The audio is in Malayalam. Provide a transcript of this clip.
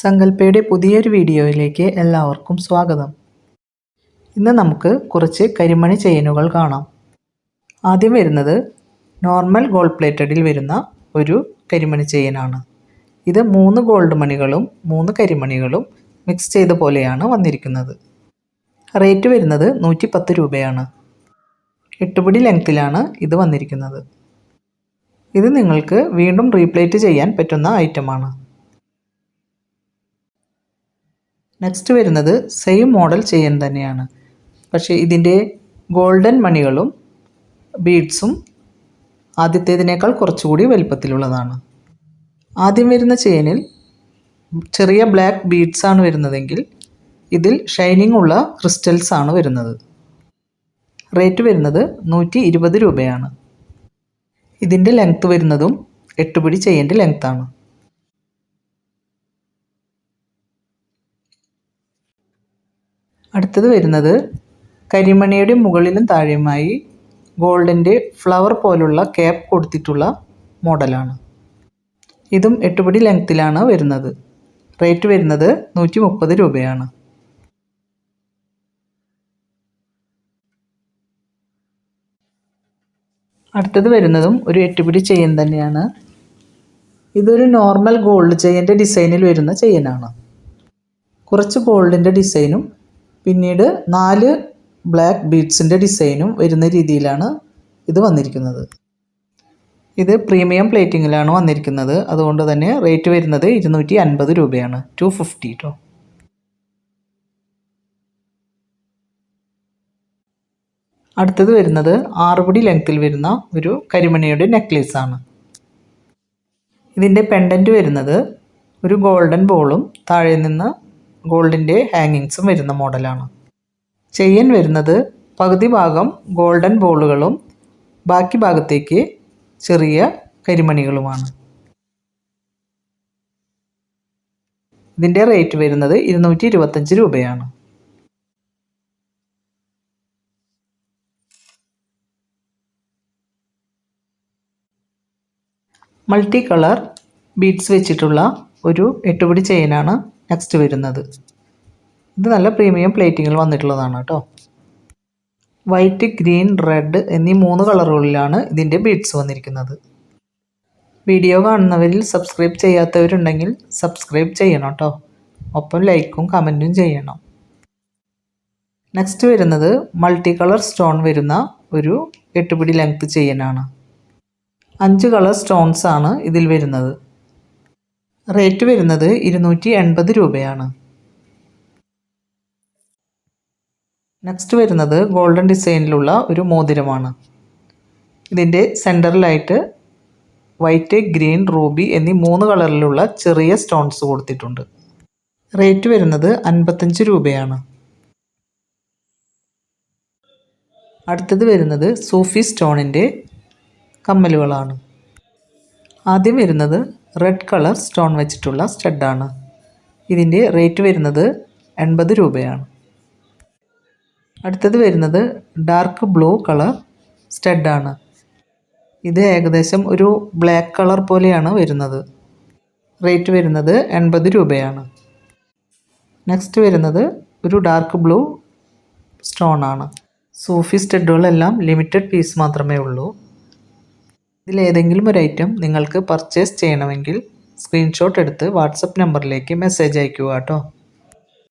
സങ്കല്പയുടെ പുതിയൊരു വീഡിയോയിലേക്ക് എല്ലാവർക്കും സ്വാഗതം. ഇന്ന് നമുക്ക് കുറച്ച് കരിമണി ചെയിനുകൾ കാണാം. ആദ്യം വരുന്നത് നോർമൽ ഗോൾഡ് പ്ലേറ്റഡിൽ വരുന്ന ഒരു കരിമണി ചെയിനാണ്. ഇത് മൂന്ന് ഗോൾഡ് മണികളും മൂന്ന് കരിമണികളും മിക്സ് ചെയ്ത പോലെയാണ് വന്നിരിക്കുന്നത്. റേറ്റ് വരുന്നത് നൂറ്റി പത്ത് രൂപയാണ് എട്ടുപിടി ലെങ്ത്തിലാണ് ഇത് വന്നിരിക്കുന്നത്. ഇത് നിങ്ങൾക്ക് വീണ്ടും റീപ്ലേറ്റ് ചെയ്യാൻ പറ്റുന്ന ഐറ്റമാണ്. നെക്സ്റ്റ് വരുന്നത് സെയിം മോഡൽ ചെയ്യാൻ തന്നെയാണ്. പക്ഷേ ഇതിന്റെ ഗോൾഡൻ മണികളും ബീഡ്സും ആദ്യത്തേതിനേക്കാൾ കുറച്ചുകൂടി വലിപ്പത്തിലുള്ളതാണ്. ആദ്യം വരുന്ന ചെയിനിൽ ചെറിയ ബ്ലാക്ക് ബീഡ്സ് ആണ് വരുന്നതെങ്കിൽ ഇതിൽ ഷൈനിങ് ഉള്ള ക്രിസ്റ്റൽസ് ആണ് വരുന്നത്. റേറ്റ് വരുന്നത് നൂറ്റി ഇരുപത് രൂപയാണ്. ഇതിന്റെ ലെങ്ത്ത് വരുന്നതും എട്ട് പിടി ചെയിന്റെ ലെങ്ത്താണ് അടുത്തത് വരുന്നത് കരിമണിയുടെ മുകളിലും താഴെയുമായി ഗോൾഡിന്റെ ഫ്ലവർ പോലുള്ള ക്യാപ്പ് കൊടുത്തിട്ടുള്ള മോഡലാണ്. ഇതും എട്ടുപടി ലെങ്ത്തിലാണ് വരുന്നത്. റേറ്റ് വരുന്നത് നൂറ്റി മുപ്പത് രൂപയാണ്. അടുത്തത് വരുന്നതും ഒരു എട്ടുപിടി ചെയിൻ തന്നെയാണ്. ഇതൊരു നോർമൽ ഗോൾഡ് ചെയിന്റെ ഡിസൈനിൽ വരുന്ന ചെയിനാണ്. കുറച്ച് ഗോൾഡിന്റെ ഡിസൈനും പിന്നീട് നാല് ബ്ലാക്ക് ബീഡ്സിന്റെ ഡിസൈനും വരുന്ന രീതിയിലാണ് ഇത് വന്നിരിക്കുന്നത്. ഇത് പ്രീമിയം പ്ലേറ്റിങ്ങിലാണ് വന്നിരിക്കുന്നത്. അതുകൊണ്ട് തന്നെ റേറ്റ് വരുന്നത് ഇരുന്നൂറ്റി അൻപത് രൂപയാണ്. ടു ഫിഫ്റ്റി കേട്ടോ അടുത്തത് വരുന്നത് ആറുപടി ലെങ്ത്തിൽ വരുന്ന ഒരു കരിമണിയുടെ നെക്ലേസ് ആണ് ഇതിന്റെ പെൻഡന്റ് വരുന്നത് ഒരു ഗോൾഡൻ ബോളും താഴെ നിന്ന് ഗോൾഡിന്റെ ഹാങ്ങിങ്സും വരുന്ന മോഡലാണ്. ചെയിൻ വരുന്നത് പകുതി ഭാഗം ഗോൾഡൻ ബോളുകളും ബാക്കി ഭാഗത്തേക്ക് ചെറിയ കരിമണികളുമാണ്. ഇതിന്റെ റേറ്റ് വരുന്നത് ഇരുന്നൂറ്റി ഇരുപത്തഞ്ച് രൂപയാണ്. മൾട്ടി കളർ ബീഡ്സ് വെച്ചിട്ടുള്ള ഒരു എട്ടുപിടി ചെയിനാണ് നെക്സ്റ്റ് വരുന്നത്. ഇത് നല്ല പ്രീമിയം പ്ലേറ്റിങ്ങിൽ വന്നിട്ടുള്ളതാണ് കേട്ടോ. വൈറ്റ് ഗ്രീൻ റെഡ് എന്നീ മൂന്ന് കളറുകളിലാണ് ഇതിന്റെ ബീഡ്സ് വന്നിരിക്കുന്നത്. വീഡിയോ കാണുന്നവരിൽ സബ്സ്ക്രൈബ് ചെയ്യാത്തവരുണ്ടെങ്കിൽ സബ്സ്ക്രൈബ് ചെയ്യണം കേട്ടോ. ഒപ്പം ലൈക്കും കമന്റും ചെയ്യണം. നെക്സ്റ്റ് വരുന്നത് മൾട്ടി കളർ സ്റ്റോൺ വരുന്ന ഒരു എട്ടുപിടി ലെങ്ത് ചെയ്യാനാണ് അഞ്ച് കളർ സ്റ്റോൺസ് ആണ് ഇതിൽ വരുന്നത്. റേറ്റ് വരുന്നത് ഇരുന്നൂറ്റി എൺപത് രൂപയാണ്. നെക്സ്റ്റ് വരുന്നത് ഗോൾഡൻ ഡിസൈനിലുള്ള ഒരു മോതിരമാണ്. ഇതിന്റെ സെന്ററിലായിട്ട് വൈറ്റ് ഗ്രീൻ റൂബി എന്നീ മൂന്ന് കളറിലുള്ള ചെറിയ സ്റ്റോൺസ് കൊടുത്തിട്ടുണ്ട്. റേറ്റ് വരുന്നത് അൻപത്തഞ്ച് രൂപയാണ്. അടുത്തത് വരുന്നത് സൂഫി സ്റ്റോണിന്റെ കമ്മലുകളാണ്. ആദ്യം വരുന്നത് റെഡ് കളർ സ്റ്റോൺ വെച്ചിട്ടുള്ള സ്റ്റഡാണ് ഇതിന്റെ റേറ്റ് വരുന്നത് എൺപത് രൂപയാണ്. അടുത്തത് വരുന്നത് ഡാർക്ക് ബ്ലൂ കളർ സ്റ്റഡാണ് ഇത് ഏകദേശം ഒരു ബ്ലാക്ക് കളർ പോലെയാണ് വരുന്നത്. റേറ്റ് വരുന്നത് എൺപത് രൂപയാണ്. നെക്സ്റ്റ് വരുന്നത് ഒരു ഡാർക്ക് ബ്ലൂ സ്റ്റോൺ ആണ്. സൂഫി സ്റ്റഡുകളെല്ലാം ലിമിറ്റഡ് പീസ് മാത്രമേ ഉള്ളൂ. ഇതിലേതെങ്കിലും ഒരു ഐറ്റം നിങ്ങൾക്ക് പർച്ചേസ് ചെയ്യണമെങ്കിൽ സ്ക്രീൻഷോട്ട് എടുത്ത് വാട്സപ്പ് നമ്പറിലേക്ക് മെസ്സേജ് അയക്കുക കേട്ടോ.